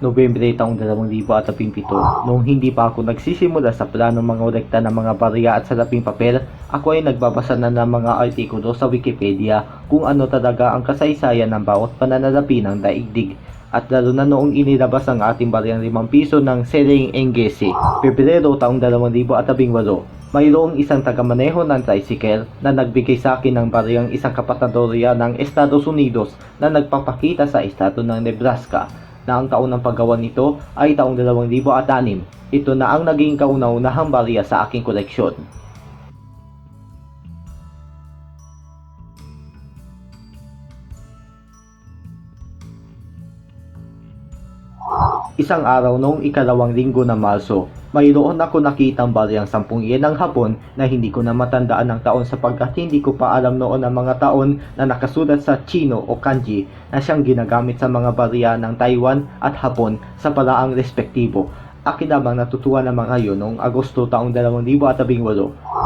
Nobyembre taong 2017, noong hindi pa ako nagsisimula sa plano mangolekta ng mga barya at salaping papel, ako ay nagbabasa na ng mga artikulo sa Wikipedia kung ano talaga ang kasaysayan ng bawat pananalapi ng daigdig. At lalo na noong inilabas ang ating baryang 5 piso ng Sering Engesi, Pebrero taong 2018, mayroong isang tagamaneho ng tricycle na nagbigay sa akin ng baryang isang kapatadorya ng Estados Unidos na nagpapakita sa estado ng Nebraska na ang taon ng paggawa nito ay taong 2006. Ito na ang naging kauna-unahang barya sa aking koleksyon. Isang araw noong ikalawang linggo ng Marso, mayroon ako nakitang baryang 10 yen ng hapon na hindi ko na matandaan ng taon sapagkat hindi ko pa alam noon ang mga taon na nakasulat sa Chino o Kanji na siyang ginagamit sa mga barya ng Taiwan at Hapon sa paraang respektibo. Akin lamang natutuwa naman ngayon noong Agosto taong 2018.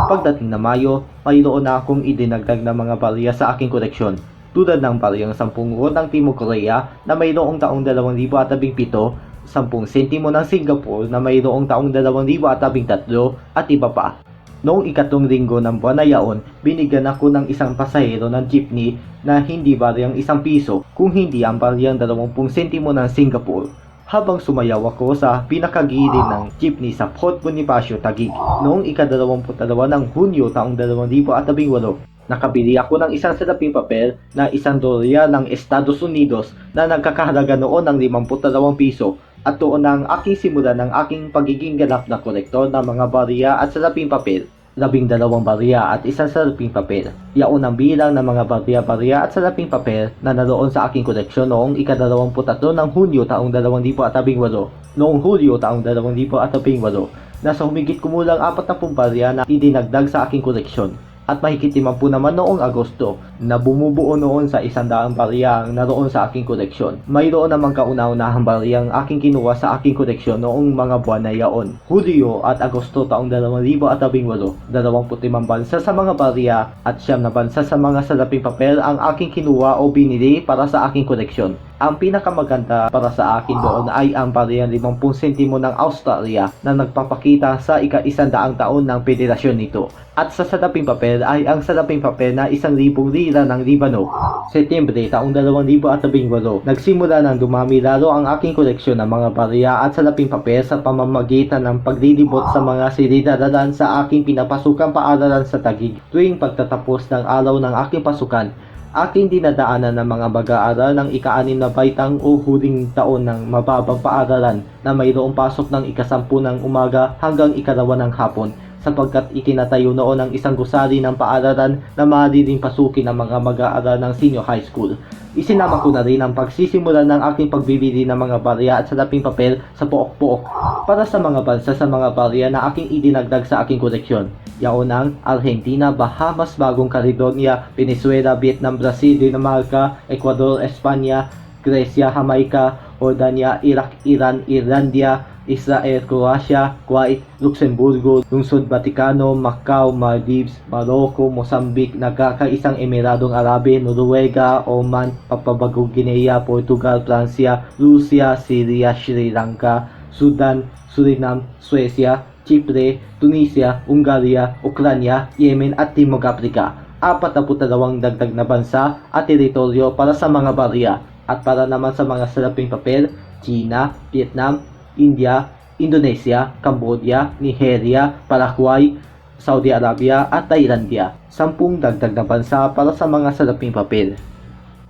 Pagdating na Mayo, mayroon na akong idinagdag na mga barya sa aking koleksyon. Tulad ng baryang 10 won ng Timog Korea na mayroong taong 2017 10 sentimo ng Singapore na mayroong taong 2013 at iba pa. Noong ikatlong linggo ng buwan na yaon, binigyan ako ng isang pasahero ng jeepney na hindi baryang isang piso kung hindi ang baryang 20 sentimo ng Singapore. Habang sumayaw ako sa pinakagilid ng jeepney sa Port Bonifacio, Taguig. Noong ika-22 ng Hunyo taong 2018, nakabili ako ng isang salaping papel na isang dolyar ng Estados Unidos na nagkakahalaga noon ng 52 piso at doon ang aking simula ng aking pagiging ganap na kolektor ng mga barya at salaping papel. Labing dalawang barya at isang salaping papel. Yaon ang bilang ng mga barya-barya at salaping papel na naroon sa aking koleksyon noong ika-23 ng Hunyo taong 2018. Noong Hulyo taong 2018, nasa humigit kumulang 40 barya na idinagdag sa aking koleksyon at mahigit limang po naman noong Agosto na bumubuo noon sa isang daang barya ang naroon sa aking koleksyon. Mayroon namang kauna-unahang barya ang aking kinuha sa aking koleksyon noong mga buwan na yaon. Hulyo at Agosto taong 2018, 25 bansa sa mga barya at siyam na bansa sa mga salaping papel ang aking kinuha o binili para sa aking koleksyon. Ang pinakamaganda para sa akin doon ay ang bariyang 50 sentimo ng Australia na nagpapakita sa ika-isandaang taon ng federasyon nito. At sa salaping papel ay ang salaping papel na isang libong lira ng Libano. Setyembre taong 2018, nagsimula nang dumami lalo ang aking koleksyon ng mga barya at salaping papel sa pamamagitan ng paglilibot sa mga silidaralan sa aking pinapasukang paaralan sa Tagig tuwing pagtatapos ng araw ng aking pasukan aking dinadaanan ng mga mag-aaral ng ika-anim na baitang o huling taon ng mababang paaralan na mayroong pasok ng ikasampu ng umaga hanggang ikalawa ng hapon sapagkat itinatayo noon ang isang gusali ng paaralan na maaari rin pasukin ng mga mag-aaral ng senior high school. Isinama ko na rin ang pagsisimula ng aking pagbibili ng mga barya at salaping papel sa pook-pook para sa mga bansa sa mga barya na aking idinagdag sa aking koleksyon. Yaon ang Argentina, Bahamas, Bagong Caledonia, Venezuela, Vietnam, Brazil, Dinamarca, Ecuador, Espanya, Grecia, Jamaica, Jordania, Iraq, Iran, Irlandia, Israel, Croatia, Kuwait, Luxemburgo, Lungsod Vaticano, Macau, Maldives, Morocco, Mozambique, nagkakaisang Emiradong Arabe, Noruega, Oman, Papabagong Guinea, Portugal, Francia, Russia, Syria, Sri Lanka, Sudan, Suriname, Suecia, Chipre, Tunisia, Ungaria, Ukranya, Yemen at Timog Africa. 42 dagdag na bansa at teritoryo para sa mga barya at para naman sa mga salaping papel, China, Vietnam, India, Indonesia, Cambodia, Nigeria, Paraguay, Saudi Arabia at Thailandia. Sampung dagdag na bansa para sa mga salaping papel.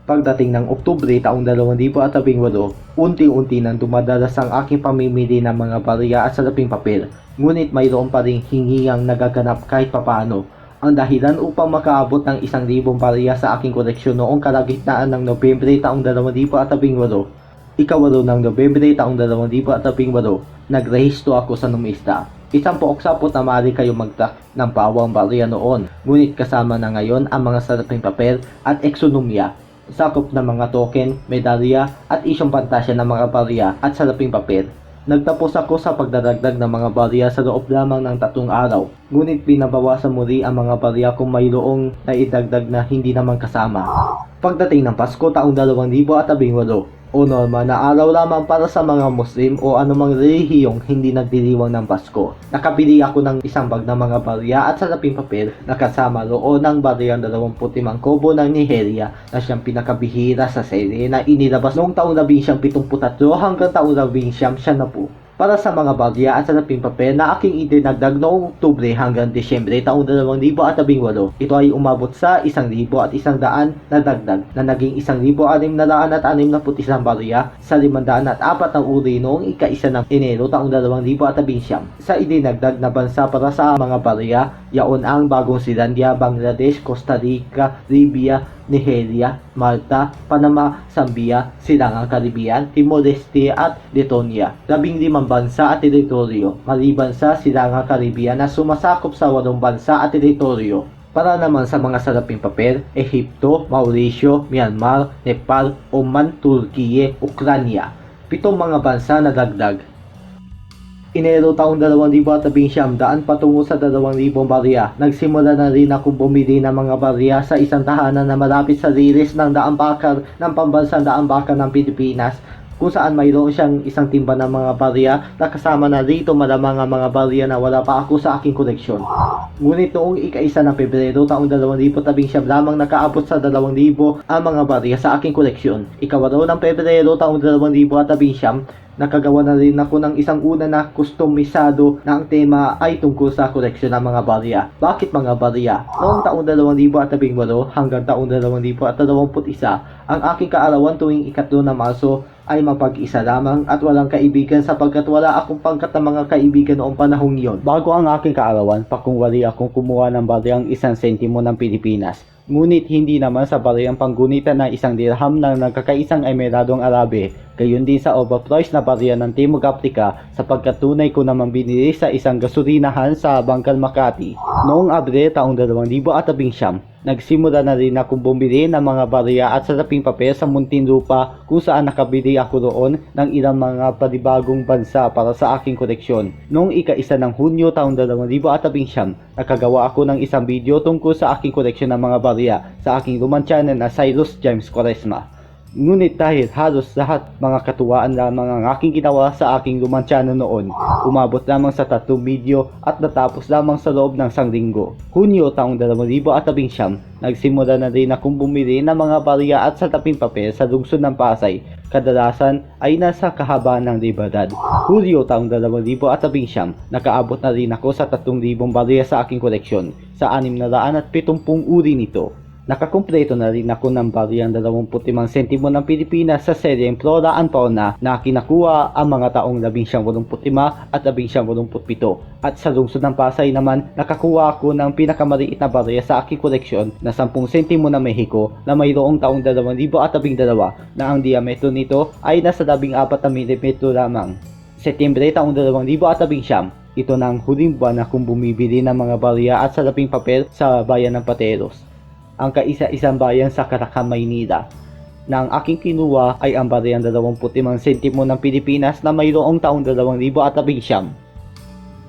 Pagdating ng Oktubre taong 2018, unti-unti nang dumadalas ang aking pamimili ng mga barya at salaping papel. Ngunit mayroon pa ring hingiang nagaganap kahit papaano. Ang dahilan upang makaabot ng isang libong barya sa aking koleksyon noong kalagitnaan ng Nobyembre taong 2018. Ikawalo ng Nobyembre taong 2018, nagrehisto ako sa numista. Isang pook-sapot na maaari kayo magtak ng bawang barya noon. Ngunit kasama na ngayon ang mga saraping papel at eksonomya sakop ng mga token, medalya at isyong pantasya ng mga barya at salaping papel. Nagtapos ako sa pagdadagdag ng mga barya sa loob lamang ng tatlong araw. Ngunit pinabawasan muli ang mga barya kung mayroong naidagdag na hindi naman kasama. Pagdating ng Pasko taong 2018, o normal na araw lamang para sa mga Muslim o anumang relihiyong hindi nagdiriwang ng Pasko. Nakabili ako ng isang bag ng mga barya at salaping papel na kasama roon ng baryang 25 kobo ng Nigeria na siyang pinakabihira sa serye na inilabas noong taong 1973 hanggang taong 1970 para sa mga bagya at salaping papel na aking idinagdag noong Oktubre hanggang Desyembre taong 2018. Ito ay umabot sa 1,000 at 100 na dagdag na naging 1,661 barya sa 500 at 4 ng uri noong ika-isa ng Enero taong 2019. Sa idinagdag na bansa para sa mga barya, yaon ang Bagong Silandia, Bangladesh, Costa Rica, Libya, Nigeria, Malta, Panama, Zambia, Silangang Caribbean, Timor-Leste at Letonia. Labing limang bansa at teritoryo, maliban sa Silangang Caribbean na sumasakop sa walong bansa at teritoryo. Para naman sa mga salaping papel, Ehipto, Mauricio, Myanmar, Nepal, Oman, Turkiye, Ukranya. Pitong mga bansa na dagdag. Enero taong 2019 daan patungo sa 2,000 barya. Nagsimula na rin ako bumili ng mga barya sa isang tahanan na malapit sa rilis ng daang bakar ng pambansang daang bakar ng Pilipinas kung saan mayroon siyang isang timba ng mga barya na kasama na dito malamang ang mga barya na wala pa ako sa aking koleksyon. Ngunit noong ika-isa ng Pebrero taong 2019 lamang nakaabot sa 2,000 ang mga barya sa aking koleksyon. Ikawalo ng Pebrero taong 2019 nakagawa na rin ako ng isang una na kustomisado na ang tema ay tungkol sa koleksyon ng mga barya. Bakit mga barya? Noong taong 2018 hanggang taong 2021, ang aking kaarawan tuwing ikatlo na Marso ay mapag-isa lamang at walang kaibigan sapagkat wala akong pangkat ng mga kaibigan noong panahong iyon. Bago ang aking kaarawan, pakungwali akong kumuha ng baryang isang sentimo ng Pilipinas. Ngunit hindi naman sa baryang panggunitan na isang dirham ng nagkakaisang Emiradong Arabe, gayon din sa overpriced na barya ng Timog Africa sapagkat tunay ko naman binili sa isang gasolinahan sa Bangkal Makati. Noong Abril taong 2019, nagsimula na rin akong bumili ng mga barya at salaping papel sa Muntinlupa kung saan nakabili ako roon ng ilang mga panibagong bansa para sa aking koleksyon. Noong ika-isa ng Hunyo taong 2019, nakagawa ako ng isang video tungkol sa aking koleksyon ng mga barya sa aking lumang channel na Cyrus James Quaresma. Ngunit dahil halos lahat mga katuwaan lamang ang aking ginawa sa aking channel noon, umabot lamang sa tatlong video at natapos lamang sa loob ng sang linggo. Hunyo taong 2019, nagsimula na rin akong bumili ng mga barya at salaping papel sa lungsod ng Pasay. Kadalasan ay nasa kahabaan ng Libertad. Hulyo taong 2019, nakaabot na rin ako sa 3,000 barya sa aking koleksyon sa 670 uri nito. Nakakumpleto na rin ako ng baryang 25 sentimo ng Pilipinas sa seryeng Flora and Fauna na kinakuha ang mga taong 1985 at 1987. At sa lungsod ng Pasay naman, nakakuha ako ng pinakamaliit na barya sa aking koleksyon na 10 sentimo na Mexico na mayroong taong 2012 na ang diametro nito ay nasa 14 na mm lamang. Setyembre taong 2019, ito na ang huling buwan na kung bumibili ng mga barya at salaping papel sa bayan ng Pateros ang kaisa-isang bayan sa Caracan, Maynila na ang aking kinuha ay ang bariyang 25 sentimo ng Pilipinas na mayroong taong 2019.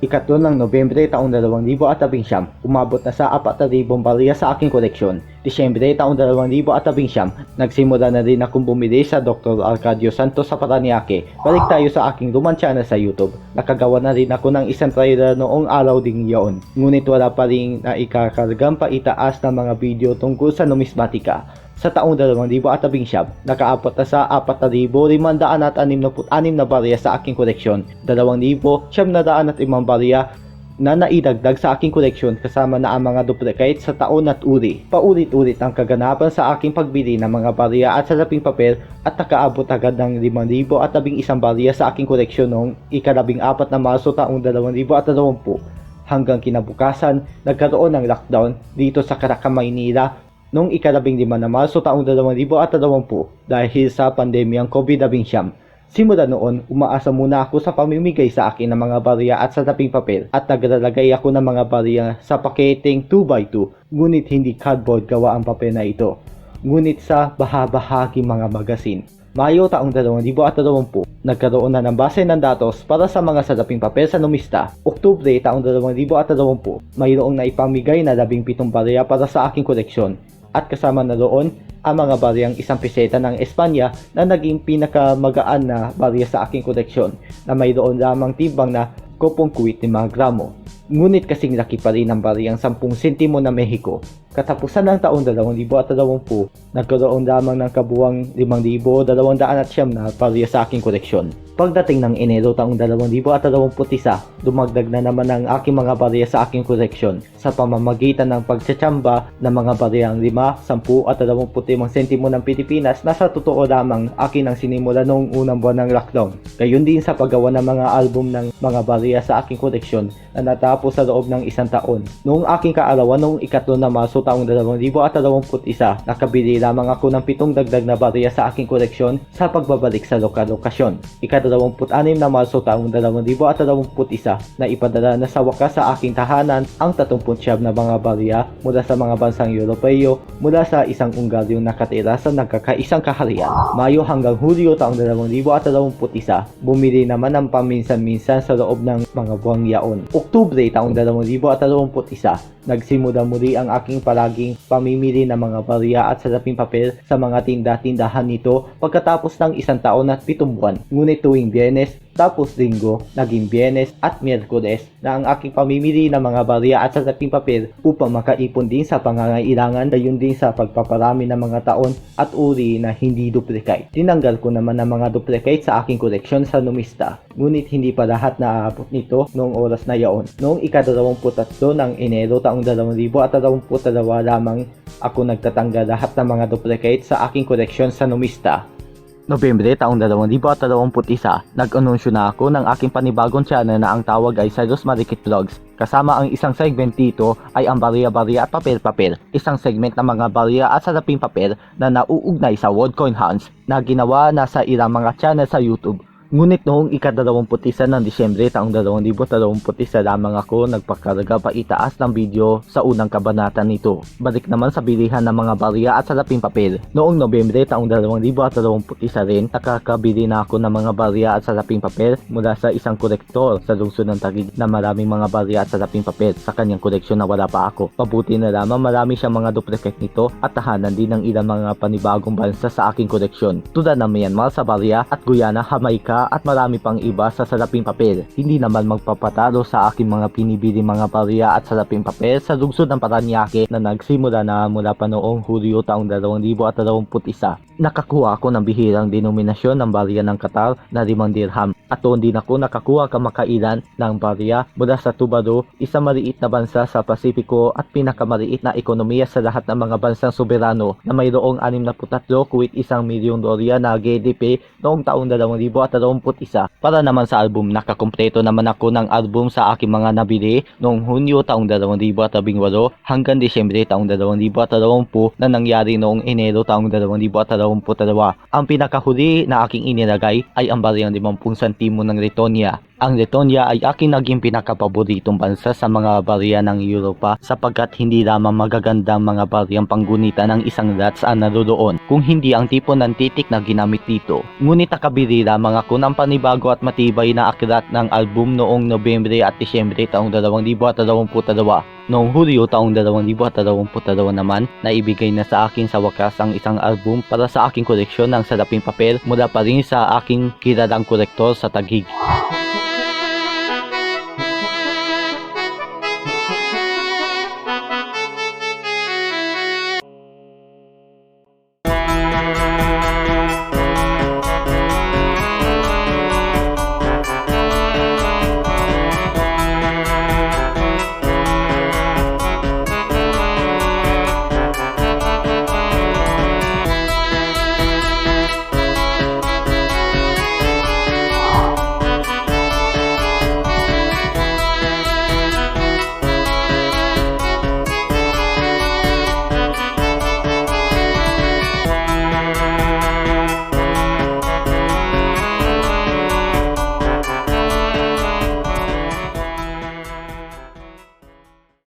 Ikatlo ng Nobyembre taong 2019, umabot na sa 4,000 barya sa aking koleksyon. Disyembre taong 2019, nagsimula na rin akong bumili sa Dr. Arcadio Santos sa Paranaque. Balik tayo sa aking lumang channel sa YouTube. Nakagawa na rin ako ng isang trailer noong araw ding yaon. Ngunit wala pa rin na ikakargang pa itaas ng mga video tungkol sa numismatika sa taong 2019, nakaabot na sa 4,566 na barya sa aking koleksyon, 2,705 barya na naidagdag sa aking koleksyon kasama na ang mga duplicate sa taon at uri. Paulit-ulit ang kaganapan sa aking pagbili ng mga barya at salaping papel at nakaabot agad ng 5,000 at 11 barya sa aking koleksyon noong ikalabing apat na Marso taong 2020 hanggang kinabukasan nagkaroon ng lockdown dito sa Caracan, Maynila noong ikalabing lima na Marso taong 2020 dahil sa pandemyang COVID-19. Simula noon, umaasa muna ako sa pamimigay sa akin ng mga barya at sa taping papel at naglalagay ako ng mga barya sa paketeng 2x2 ngunit hindi cardboard gawa ang papel na ito. Ngunit sa bahabahagi mga magasin. Mayo taong 2020, nagkaroon na ng base ng datos para sa mga salaping papel sa numista. Oktubre taong 2020, mayroong na ipamigay na 17 barya para sa aking koleksyon at kasama na doon ang mga baryang isang peseta ng Espanya na naging pinakamagaan na barya sa aking koleksyon na mayroon lamang timbang na 0.5 gramo. Ngunit kasing laki pa rin ang baryang 10 sentimo na Mexico. Katapusan ng taong 2020, nagkaroon lamang ng kabuwang 5,200 at siyam na barya sa aking koleksyon. Pagdating ng Enero taong 2021, dumagdag na naman ang aking mga barya sa aking koleksyon sa pamamagitan ng pagsatsamba ng mga baryang 5, 10 at 25 sentimo ng Pilipinas na sa totoo lamang akin ang sinimula noong unang buwan ng lockdown. Gayon din sa paggawa ng mga album ng mga barya sa aking koleksyon na natapos sa loob ng isang taon. Noong aking kaarawan noong ikatlo na Marso taong 2021, nakabili lamang ako ng pitong dagdag na barya sa aking koleksyon sa pagbabalik sa lokal lokasyon. Ika-26 na Marso taong 2021 na ipadala na sa wakas sa aking tahanan ang 30 na mga barya mula sa mga bansang Europeo mula sa isang Ungaryong nakatira sa nagkakaisang kaharian. Mayo hanggang Hulyo taong 2021, bumili naman ng paminsan-minsan sa loob ng mga buwang yaon. Oktubre taong 2021, nagsimula muli ang aking palaging pamimili ng mga barya at salaping papel sa mga tinda-tindahan nito pagkatapos ng isang taon at pitong buwan. Ngunit tuwing biyernes, tapos linggo, naging biyernes at miyerkules na ang aking pamimili ng mga barya at salaping papel upang makaipon din sa pangangailangan gayon din sa pagpaparami ng mga taon at uri na hindi duplicate. Tinanggal ko naman ang mga duplicate sa aking koleksyon sa numista. Ngunit hindi pa lahat naaabot nito noong oras na yaon. Noong ika-23 ng Enero taong 2022 lamang ako nagtatanggal lahat ng mga duplicate sa aking koleksyon sa numista. Nobyembre taong 2021, nag-anunsyo na ako ng aking panibagong channel na ang tawag ay Cyrus Marikit Vlogs. Kasama ang isang segment dito ay ang barya-barya at papel-papel. Isang segment ng mga barya at salaping papel na nauugnay sa World Coin Hunts na ginawa na sa ilang mga channel sa YouTube. Ngunit noong ika-21 ng Disyembre taong 2021 lamang ako nagpakarga pa itaas ng video sa unang kabanata nito. Balik naman sa bilihan ng mga barya at salaping papel. Noong Nobyembre taong 2021 rin, nakakabili na ako ng mga barya at salaping papel mula sa isang kolektor sa lungsod ng Taguig na maraming mga barya at salaping papel sa kanyang koleksyon na wala pa ako. Pabuti na lamang marami siyang mga duplicate nito at tahanan din ng ilang mga panibagong bansa sa aking koleksyon. Tulad ng Myanmar sa barya at Guyana, Jamaica at marami pang iba sa salaping papel. Hindi naman magpapatalo sa aking mga pinibili mga barya at salaping papel sa lungsod ng Paranaque na nagsimula na mula pa noong Hulyo taong 2021. Nakakuha ako ng bihirang denominasyon ng barya ng Qatar na 5 dirham at doon din ako nakakuha kamakailan ng barya mula sa Tuvalu, isang maliit na bansa sa Pasipiko at pinakamaliit na ekonomiya sa lahat ng mga bansang soberano na mayroong 63 kuwit isang milyong dolyar na GDP noong taong 2021 para naman sa album nakakumpleto naman ako ng album sa aking mga nabili noong Hunyo taong 2018 hanggang Disyembre taong 2020 na nangyari noong Enero taong 2022. Ang pinakahuli na aking inilagay ay ang baryang 50 santimo ng Letonia. Ang Letonia ay aking naging pinakapaboritong bansa sa mga barya ng Europa sapagkat hindi lamang magagandang mga baryang panggunitan ng isang lats ang naroon kung hindi ang tipo ng titik na ginamit dito. Ngunit nakabili lamang ako ng panibago at matibay na aklat ng album noong Nobyembre at Disyembre taong 2022. Noong Hulyo taong 2022 naman, naibigay na sa akin sa wakas ang isang album para sa aking koleksyon ng salaping papel mula pa rin sa aking kilalang kolektor sa Tagig.